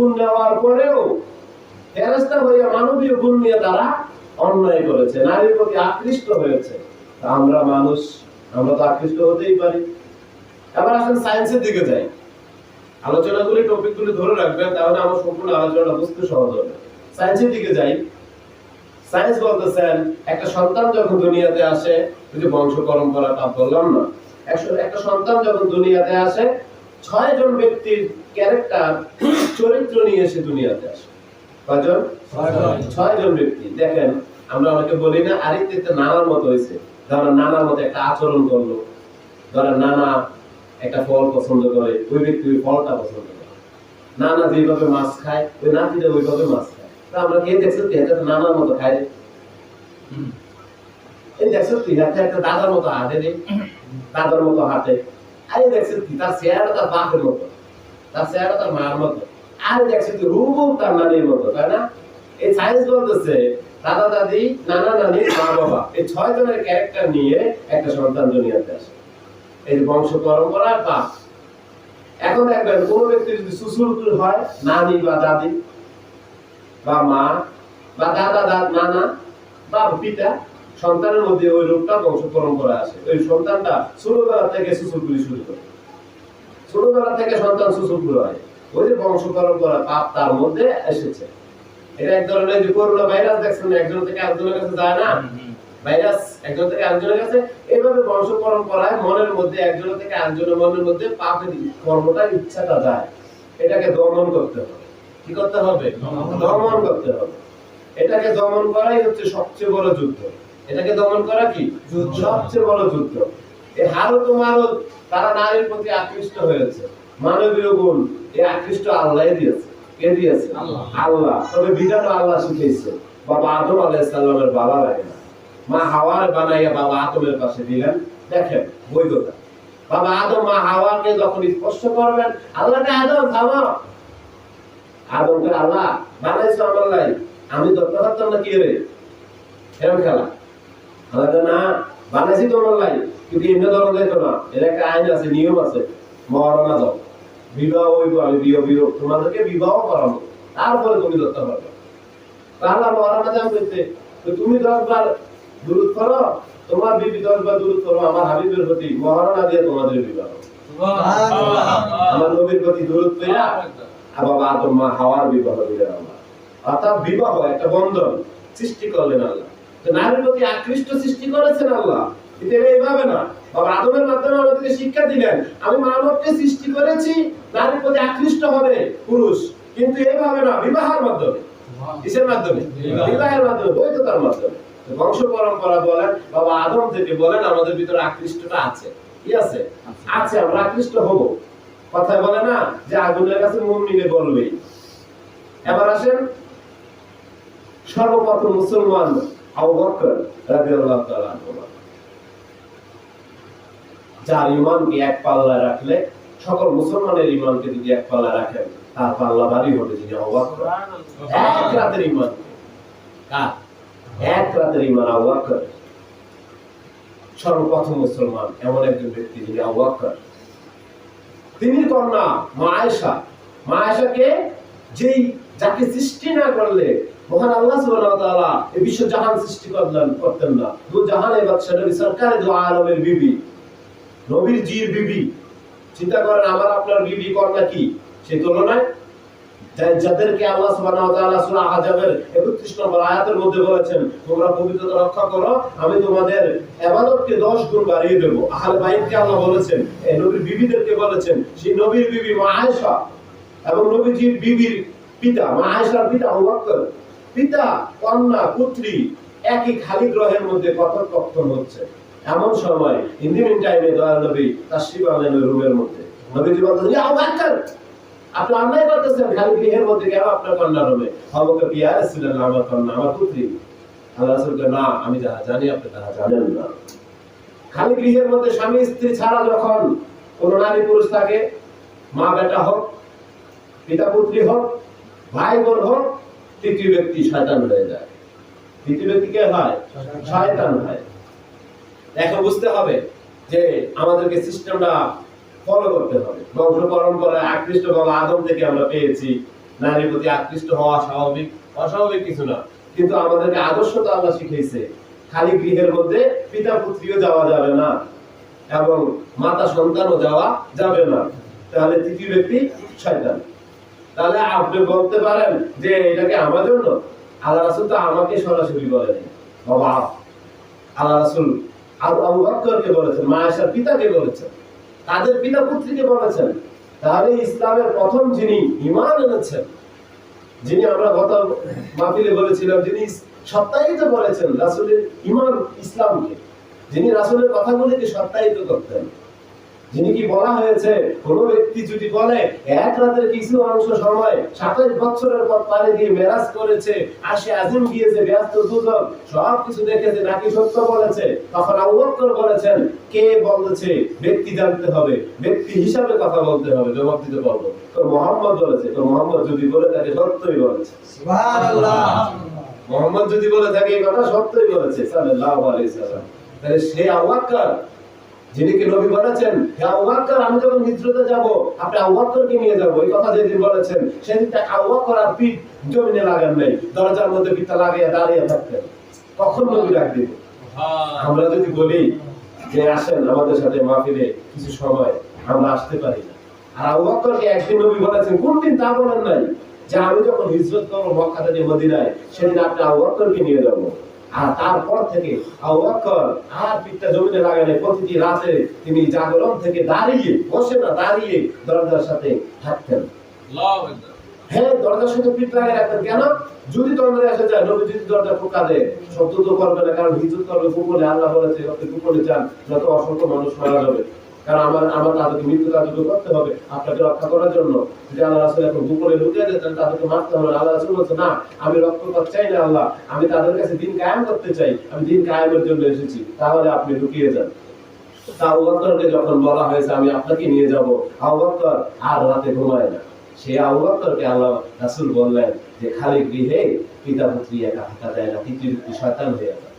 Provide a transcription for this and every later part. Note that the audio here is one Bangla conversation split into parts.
গুণ নেওয়ার পরেও ফেরেস্তা হইয়া মানবীয় গুণ নিয়ে তারা অন্যায় করেছে। নারীর প্রতি আকৃষ্ট হয়েছে। আমরা মানুষ, আমরা তো আকৃষ্ট হতেই পারি। এবার আসেন সায়েন্সের দিকে যাই। আলোচনাগুলি টপিকগুলি ধরে রাখবেন, তাহলে আমার সম্পূর্ণ আলোচনা বুঝতে সহজ হবে। সায়েন্সের দিকে যাই। সায়েন্স বলতেছেন একটা সন্তান যখন দুনিয়াতে আসে ওই যে বংশ পরম্পরা তা বললাম না একটা সন্তান যখন দুনিয়াতে আসে ছয় জন ব্যক্তির ক্যারেক্টার চরিত্র নিয়ে এসে দুনিয়াতে আসে। কয়জন? ছয় জন ব্যক্তি। দেখেন আমরা অনেকে বলি না আরিতে নানার মতো হয়েছে। ধরেন নানার মতো একটা আচরণ করল। ধরেন নানা একটা ফল পছন্দ করে ওই ব্যক্তি ওই ফলটা পছন্দ করে। নানা যেভাবে মাছ খায় ওই নাতিটা ওইভাবে মাছ খায়। তা আমরা কে দেখছি এটা নানার মতো খায় এই দেখছ তুই একটা দাদার মতো হাতে রে। দাদার মতো হাতে আরে দেখছ কি? তার চেহারা তার বাপের মতো। তার চেহারা তার মার মতো। আরে দেখছ তুই রূপও তার নানির মতো, তাই না? এই সায়েন্স বলতেছে, দাদা, দাদি, নানা, নানি, মা, বাবা। এই ছয় জনের ক্যারেক্টার নিয়ে একটা সন্তান দুনিয়াতে আসে। এই বংশ পরম্পরা পাপ। এখন দেখবেন, কোন ব্যক্তি যদি শ্বশুর হয়, নানি বা দাদি, বা মা, বা দাদা, দাদ, নানা, বা পিতা সন্তানের মধ্যে ওই রূপটা বংশ পরম্পরা আসে ওই সন্তানটা ছোটবেলা থেকে শ্বশুরগুলি শুরু করে। ছোটবেলা থেকে সন্তান শ্বশুরগুলো হয়। ওই যে বংশ পরম্পরা পাপ তার মধ্যে এসেছে। এটা এক ধরনের যে করোনা ভাইরাস দেখছেন একজন থেকে আরেকজনের কাছে যায় না? ভাইরাস একজন থেকে আরেকজনের কাছে। এইভাবে বংশ পরম্পরায় মনের মধ্যে একজনের থেকে আরেকজনের মনের মধ্যে পাপের ইচ্ছাটা যায়। এটাকে দমন করতে হবে। কি করতে হবে। দমন করতে হবে। এটাকে দমন করাই হচ্ছে সবচেয়ে বড় যুদ্ধ। এটাকে দমন করা কি? সবচেয়ে বড় যুদ্ধ। এই হারত ও মারত তারা নারীর প্রতি আকৃষ্ট হয়েছে। মানবীয় গুণ এই আকৃষ্ট আল্লাহ দিয়েছে। কে দিয়েছে? আল্লাহ। তবে বিধান আল্লাহ শিখেছে বাবা আদম বাবা লাগে না। মা হাওয়ার বানাইয়া বাবা আদমের পাশে দিলেন। দেখেন বৈধতা। বাবা আদম মা হাওয়াকে যখন স্পর্শ করবেন আল্লাহকে আদম থামো আদমকে আল্লাহ বানাইছো আমার লাই। আমি করতাম না কি রে? এরকম খেলা। না বানাইছি লাই কিন্তু এমনি যাইতো না। এর একটা আইন আছে নিয়ম আছে মহারণা দাও বিবাহ হইব আমি বিয়ে বিয়ে তোমাদেরকে বিবাহ করাবো। তারপরে তুমি ধরতে পারবে। তাহলে মহারণা কইতে তুমি দশ বার দূরত করো তোমার বিবি দশ বার দূরত করো আমার হাবিবের প্রতি মহারণা দিয়ে তোমাদের বিবাহ আমার নবীর প্রতি দূরত পেয়া বাবা আদম হাওয়ার বিবাহ দিলেন আল্লাহ। অর্থাৎ বিবাহ একটা বন্ধন সৃষ্টি করলেন আল্লাহ। নারীর প্রতি আকৃষ্ট সৃষ্টি করেছেন আল্লাহ। কিন্তু এইভাবে না। বাবা আদমের মাধ্যমে আমাদেরকে শিক্ষা দিলেন আমি মানবকে সৃষ্টি করেছি নারীর প্রতি আকৃষ্ট হবে পুরুষ। কিন্তু এইভাবে না বিবাহের মাধ্যমে। কিসের মাধ্যমে? বিবাহের মাধ্যমে বৈধতার মাধ্যমে। বংশ পরম্পরা বলেন বাবা আদম থেকে বলেন আমাদের ভিতরে আকৃষ্টটা আছে। কি আছে? আছে আমরা আকৃষ্ট হব। কথায় বলে না যে আগুনের কাছে মুমিনে বলবে এবার আসেন সর্বপ্রথম মুসলমান আবু বকর রাদিয়াল্লাহু তাআলা যার ইমানকে এক পাল্লায় রাখলে সকল মুসলমানের ইমানকে যদি এক পাল্লায় রাখেন তার পাল্লা ভারী হবে যিনি আবু বকর। এক রাতের ইমান কার? এক রাতের ইমান আবু বকর। সর্বপ্রথম মুসলমান এমন একজন ব্যক্তি যিনি আবু বকর। তিনি কন্যা মা আয়েশা মা আয়েশাকে যেই যাকে সৃষ্টি না করলে আল্লাহ এই বিশ্ব জাহান সৃষ্টি করলেন, করতেন না। দু জাহানে বাদশা নবী সরকার দু আলমের বিবি। নবীর জির বিবি। চিন্তা করেন, আমার আপনার বিবি কন্যা কি? সেই তুলনায় যাদেরকে আল্লাহ সুবহানাহু ওয়া তাআলা সূরা আহজাবের 31 নম্বর আয়াতের মধ্যে বলেছেন, তোমরা পবিত্রতা রক্ষা করো, আমি তোমাদের ইবাদতকে 10 গুণ বাড়িয়ে দেব। আহলে বাইতকে আল্লাহ বলেছেন, এই নবীর বিবিদেরকে বলেছেন, সেই নবীর বিবি মা এবং নবীজির বিবির পিতা, মা আয়েশার পিতা পিতা, কন্যা, পুত্রী একই খালি গ্রহের মধ্যে কথোপকথন হচ্ছে। এমন সময় ইন দি মিন টাইমে দয়াল নবী তাশরিফ আনলেন রুমের মধ্যে। নবীজি বলতেন আপনি অন্যায় করতেছেন খালি গৃহের মধ্যে কেন আপনার কন্যা রুমে? হবকে পিয়া ছিলেন আমার কন্যা, আমার পুত্রী। আল্লাহ রাসূলকে না, আমি যাহা জানি, আপনি তাহা জানেন না। খালি গৃহের মধ্যে স্বামী, স্ত্রী ছাড়া যখন কোন নারী পুরুষ থাকে মা বেটা হোক পিতা পুত্রী হোক ভাই বোন হোক তৃতীয় ব্যক্তি শয়তান হয়ে যায়। তৃতীয় ব্যক্তি কে হয়? শয়তান হয়। এখন বুঝতে হবে যে আমাদেরকে সিস্টেমটা ফলো করতে হবে। বংশ পরম্পরায় আকৃষ্ট বাবা আদম থেকে আমরা পেয়েছি। নারীর প্রতি আকৃষ্ট হওয়া স্বাভাবিক অস্বাভাবিক কিছু না। কিন্তু আমাদেরকে আদর্শ তো আল্লাহ শিখিয়েছে। খালি গৃহের মধ্যে পিতা পুত্রীও যাওয়া যাবে না এবং মাতা সন্তানও যাওয়া যাবে না। তাহলে তৃতীয় ব্যক্তি শয়তান। তাহলে আপনি বলতে পারেন যে এটাকে আমার জন্য? আল্লাহ রাসুল তো আমাকে সরাসরি বলেনি। বাবা, আল্লাহ রাসুল আবু আবু বকরকে বলেছেন, মা আয়েশার পিতাকে বলেছেন, তাদের পিতা পুত্রীকে বলেছেন। তাহলে ইসলামের প্রথম যিনি ইমান এনেছেন, যিনি আমরা গত মাহফিলে বলেছিলাম, যিনি সত্যায়িত করেছেন রাসূলের ইমান ইসলামকে, যিনি রাসূলের কথাগুলিকে সত্যায়িত করতেন। যিনি কি বলা হয়েছে কোন ব্যক্তি যদি বলে এক রাতের কিছু অংশ সময় সাতাইশ বছরের পর পাড়ি দিয়ে মেরাজ করেছে আসে আজিম গিয়েছে ব্যস্ত দুজন সব কিছু দেখেছে নাকি সত্য বলেছে? তখন বলেছেন কে বলেছে? ব্যক্তি জানতে হবে ব্যক্তি হিসাবে কথা বলতে হবে জবাব দিতে পারব তো মোহাম্মদ বলেছে তো মোহাম্মদ যদি বলে তাকে সত্যই বলেছে। মোহাম্মদ যদি বলে থাকে এই কথা সত্যই বলেছে সাল্লাল্লাহু আলাইহি সাল্লাম তাহলে সে আবু বকর যিনি কি নবী বলেছেন? আমি যখন হিজরতে যাব আপনি নিয়ে যাব। এই কথা যেদিন বলেছেন সেদিন তা আবু আর পিঠ জমিনে লাগান নাই। দরজার মধ্যে পিঠটা লাগিয়ে দাঁড়িয়ে থাকতেন। কখন নবী ডাক দিবে? আমরা যদি বলি যে আসেন আমাদের সাথে মাহফিলে কিছু সময় আমরা আসতে পারি না। আর আবু বকরকে একদিন নবী বলেছেন কোন দিন তা বলেন নাই? যে আমি যখন হিজরত করব মক্কা থেকে মদিনায় সেদিন আপনি আবু বকরকে নিয়ে যাব। আর তারপর থেকে আর পিঠটা জমিনে লাগালে প্রতিটি রাতে তিনি জাগরণ থেকে দাঁড়িয়ে বসে না দাঁড়িয়ে দরজার সাথে থাকতেন। হ্যাঁ দরজার সাথে পিঠ লাগিয়ে রাখতেন কেন? যদি তন্দ্রে এসে যায় নবী যদি দরজা দেয় শব্দ তো করবে না কারণ হিজুত করবে গোপনে। আল্লাহ বলেছে আপনি গোপনে চান যত অসংখ্য মানুষ মারা যাবে। কারণ আমার আমার তাদেরকে মৃত্যু করতে হবে। আপনাকে রক্ষা করার জন্য আল্লাহ এখন লুকিয়ে তাদেরকে মারতে হবে আল্লাহ বলছে, না, আমি করতে চাই না আল্লাহ। আমি তাদের কাছে দিন কায়েম করতে চাই। আমি দিন কায়েমের জন্য এসেছি। তাহলে আপনি লুকিয়ে যান। তা আবু যখন বলা হয়েছে, আমি আপনাকে নিয়ে যাব, আবু আর রাতে ঘুমায় না। সে আবু বকরকে আল্লাহ রাসূল বললেন যে খালি গৃহে পিতা পুত্রী একা থাকা যায় না তৃতীয় শয়তান হয়ে যায়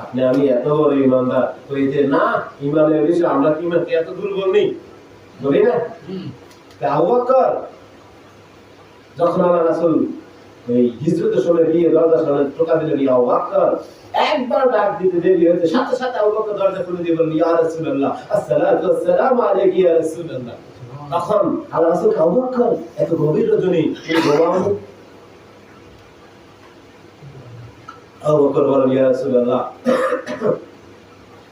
আপনি আমি এত বড় ইমানদার তো এই যে না ইমানের বিষয়ে আমরা কি ইমানকে এত দুর্বল নেই। বলি না? যখন রাসূল এই হিজরতের সময় দরজার সামনে টোকা দিলেন ইয়া একবার ডাক দিতে দেরি হয়েছে সাথে সাথে দরজা খুলে দিয়ে বললেন ইয়া রাসূলুল্লাহ আসসালাতু ওয়াসসালামু আলাইকা ইয়া রাসূলুল্লাহ। তখন আল্লাহ রাসূল এত গভীর রজনী ঘুমানো আবু বকর বলেন ইয়া রাসূলুল্লাহ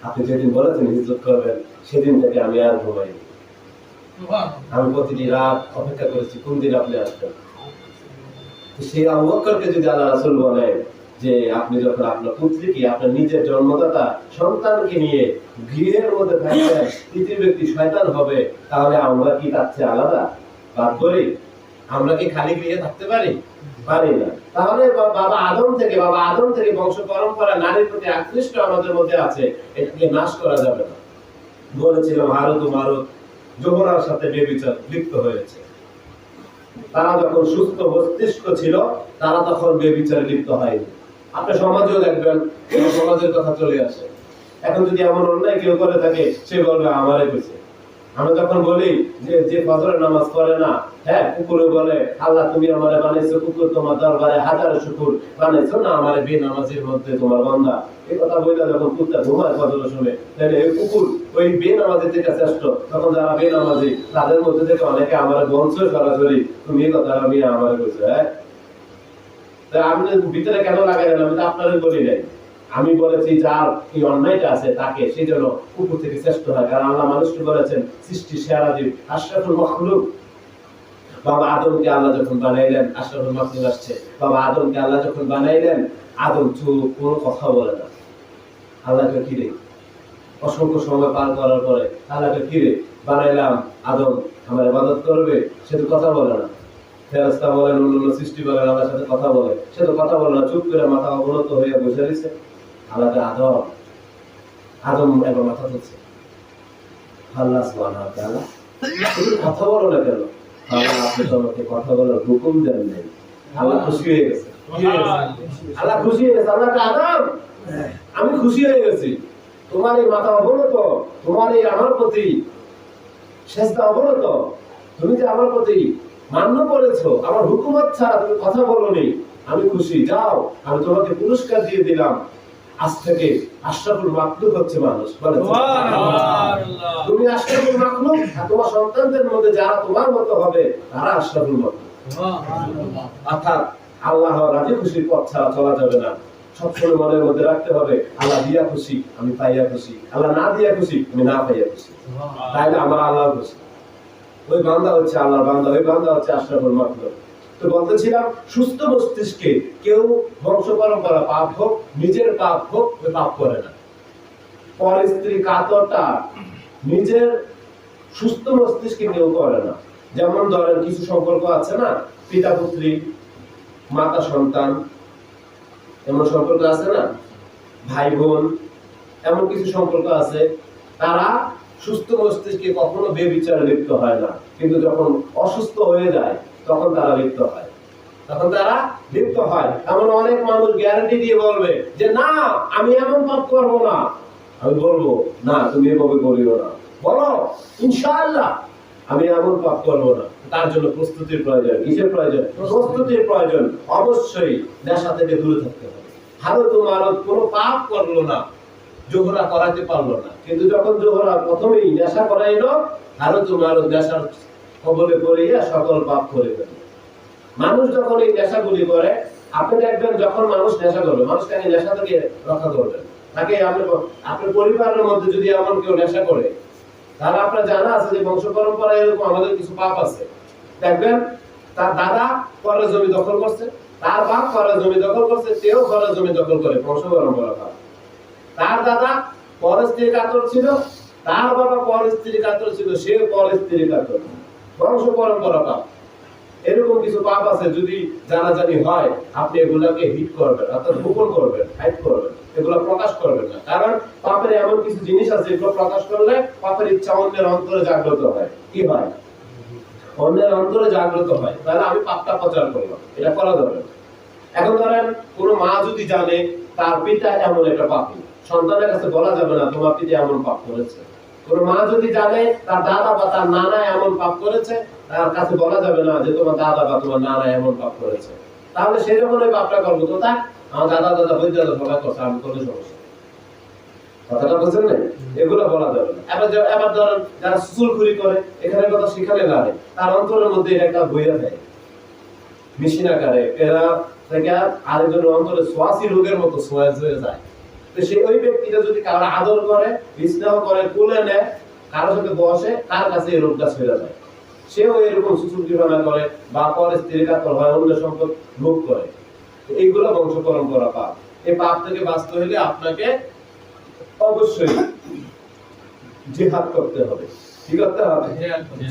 আপনি যেদিন বলেছেন হিজরত করবেন সেদিন থেকে আমি আর ঘুমাইনি। আমি প্রতিটি রাত অপেক্ষা করেছি কোন দিন আপনি আসবেন? সেই আবু বকরকে যদি আল্লাহ রাসূল বলেন যে আপনি যখন আপনার পুত্রীকে আপনার নিজের জন্মদাতা সন্তানকে নিয়ে গৃহের মধ্যে থাকবেন তৃতীয় ব্যক্তি শয়তান হবে তাহলে আমরা কি তার চেয়ে আলাদা? বাদ করি আমরা কি খালি গৃহে থাকতে পারি? তাহলে বাবা আদম থেকে, বাবা আদম থেকে বংশ পরম্পরা নারীর প্রতি আকৃষ্ট আমাদের মধ্যে আছে, এটাকে নাশ করা যাবে না। সাথে বেবিচার লিপ্ত হয়েছে। তারা যখন সুস্থ মস্তিষ্ক ছিল, তারা তখন বেবিচারে লিপ্ত হয়নি। আপনি সমাজেও দেখবেন, সমাজের কথা চলে আসে। এখন যদি এমন অন্যায় কেউ করে থাকে, সে বলবে, আমারে কইছে। আমরা যখন বলি যে যে ফজরের নামাজ পড়ে না হ্যাঁ কুকুরে বলে, আল্লাহ, তুমি আমারে বানাইছো কুকুর তোমার দরবারে হাজার শুকুর বানাইছো না আমারে বে নামাজের মধ্যে তোমার বান্দা? এই কথা বইলা যখন কুত্তা ঘুমায় ফজরের সময়, তাহলে এই কুকুর ওই বে নামাজের থেকে শ্রেষ্ঠ। তখন যারা বে নামাজি তাদের মধ্যে থেকে অনেকে আমার বলছো সরাসরি। তুমি এই কথা আমি আমার কইছো হ্যাঁ? আপনি ভিতরে কেন লাগাই আমি বলি নাই। আমি বলেছি, যার এই অন্যায়টা আছে তাকে সেই জন্য কুকুর থেকে শ্রেষ্ঠ হয়। কারণ আল্লাহ মানুষকে বলেছেন, সৃষ্টি সেরা জীব আশরাফুল মখলুক। বাবা আদমকে আল্লাহ যখন বানাইলেন, আশরাফুল মখলুক আসছে। বাবা আদমকে আল্লাহ যখন বানাইলেন, আদম চুপ, কোনো কথা বলে না। আল্লাহকে কি রে? অসংখ্য সময় পার করার পরে আল্লাহকে কি রে? বানাইলাম, আদম আমার ইবাদত করবে, সে তো কথা বলে না। ফেরস্তা বলেন, অন্যান্য সৃষ্টি বলেন আল্লাহর সাথে কথা বলে। সে তো কথা বলে না, চুপ করে মাথা অবনত হয়ে বসে রয়েছে। আল্লাহকে আদম আদম এবার মাথা তুলছে আল্লাহ তাআলা তুমি কথা বলো না কেন? আল্লাহ আপনি তো আমাকে কথা বলার হুকুম দেন নাই। আল্লাহ খুশি হয়ে গেছে। আল্লাহ খুশি হয়ে গেছে। আল্লাহকে আদম আমি খুশি হয়ে গেছি। তোমার এই মাথা অবনত, তোমার এই আমার প্রতি শেষটা অবনত। তুমি যে আমার প্রতি মান্য করেছ, আমার হুকুমত ছাড়া তুমি কথা বলনি। আমি খুশি। যাও, আমি তোমাকে পুরস্কার দিয়ে দিলাম। আজ থেকে আশরাফুল মাকলুক হচ্ছে মানুষ বলে তুমি আশরাফুল মাকলুক আর তোমার সন্তানদের মধ্যে যারা তোমার মতো হবে তারা আশরাফুল মাকলুক। অর্থাৎ আল্লাহ রাজি খুশির পথ ছাড়া চলা যাবে না। সবসময় মনের মধ্যে রাখতে হবে আল্লাহ দিয়া খুশি আমি পাইয়া খুশি। আল্লাহ না দিয়া খুশি আমি না পাইয়া খুশি। তাইলে আমার আল্লাহ খুশি। ওই বান্দা হচ্ছে আল্লাহর বান্দা ওই বান্দা হচ্ছে আশরাফুল মাকলুক। তো বলতেছিলাম, সুস্থ মস্তিষ্কে কেউ বংশ পরম্পরা পাপ হোক, নিজের পাপ হোক পাপ করে না। পর স্ত্রী কাতরটা নিজের সুস্থ মস্তিষ্কে কেউ করে না। যেমন ধরেন, কিছু সম্পর্ক আছে না? পিতা, পুত্রী, মাতা, সন্তান, এমন সম্পর্ক আছে না? ভাই, বোন, এমন কিছু সম্পর্ক আছে। তারা সুস্থ মস্তিষ্কে কখনো বেবিচারে লিপ্ত হয় না। কিন্তু যখন অসুস্থ হয়ে যায় তখন তারা লিপ্ত হয়। তখন তারা লিপ্ত হয়। এমন অনেক মানুষ গ্যারান্টি দিয়ে বলবে যে, না, আমি এমন পাপ করব না। আমি বলব, না, তুমি এভাবে করিও না। বলো, ইনশাআল্লাহ, আমি এমন পাপ করব না। তার জন্য প্রস্তুতির প্রয়োজন। কিসের প্রয়োজন? প্রস্তুতির প্রয়োজন। অবশ্যই নেশা থেকে দূরে থাকতে হবে। ভারত ও মারত কোনো পাপ করল না, জোহরা করাতে পারল না। কিন্তু যখন জোহরা প্রথমেই নেশা করাইলো ভারত ও মারত নেশার কবলে পড়িয়া সকল পাপ করে ফেলল মানুষ যখন এই নেশাগুলি করে, আপনি দেখবেন যখন মানুষ নেশা করবে, মানুষ কেন নেশা থেকে রক্ষা করবেন তাকে আপনি আপনার পরিবারের মধ্যে যদি এমন কেউ নেশা করে, তাহলে আপনার জানা আছে যে বংশ পরম্পরায় এরকম আমাদের কিছু পাপ আছে। দেখবেন, তার দাদা পরে জমি দখল করছে, তার বাপ পরে জমি দখল করছে, সেও পরে জমি দখল করে, বংশ পরম্পরা পাপ। তার দাদা পর স্ত্রী কাতর ছিল, তার বাবা পর স্ত্রী কাতর ছিল, সেও পর স্ত্রী কাতর। বংশ পরম্পরা পাপ এরকম কিছু পাপ আছে যদি জানাজানি হয়, আপনি এগুলাকে হিট করবেন, অর্থাৎ গোপন করবেন হাইড করবেন, এগুলো প্রকাশ করবেন না। কারণ পাপের এমন কিছু জিনিস আছে, এগুলো প্রকাশ করলে পাপের ইচ্ছা অন্যের অন্তরে জাগ্রত হয়। কি হয়? অন্যের অন্তরে জাগ্রত হয়। তাহলে আমি পাপটা প্রচার করলাম। এটা করা যাবে। এখন ধরেন, কোনো মা যদি জানে, তার পিতা এমন একটা পাপি। সন্তানের কাছে বলা যাবে না, তোমার পিতা এমন পাপ করেছে। কোনো মা যদি জানে, তার দাদা বা তার নানা এমন পাপ করেছে, তার কাছে বলা যাবে না যে তোমার দাদা বা তোমার নানা এমন পাপ করেছে। তাহলে সেই যখন ওই পাপটা করব তো তা আমার দাদা দাদা বৈদ্য সবাই করছে আমি কোনো সমস্যা কথাটা বুঝছেন না? এগুলো বলা যাবে না। এবার এবার ধরেন যারা সুসুলখুরি করে, এখানে কথা লাগে তার অন্তরের মধ্যে একটা বইয়া দেয়। মেশিন আকারে এরা থেকে আরেকজনের অন্তরে সোয়াসি রোগের মতো সোয়াস হয়ে যায়। ওই ব্যক্তিটা যদি কারও আদর করে করে কুলে নেয় সাথে বসে তার কাছে এই রোগটা ছেড়ে যায় সেও এরকম করে বা পরে স্ত্রীর কাতর হয় অন্য সম্পদ ভোগ করে। এইগুলো বংশ পরম্পরা পাপ। এই পাপ থেকে বাঁচতে হলে আপনাকে অবশ্যই জিহাদ করতে হবে। কি করতে হবে?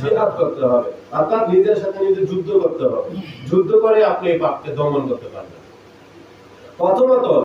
জিহাদ করতে হবে। অর্থাৎ নিজের সাথে নিজে যুদ্ধ করতে হবে। যুদ্ধ করে আপনি এই পাপকে দমন করতে পারবেন। প্রথমত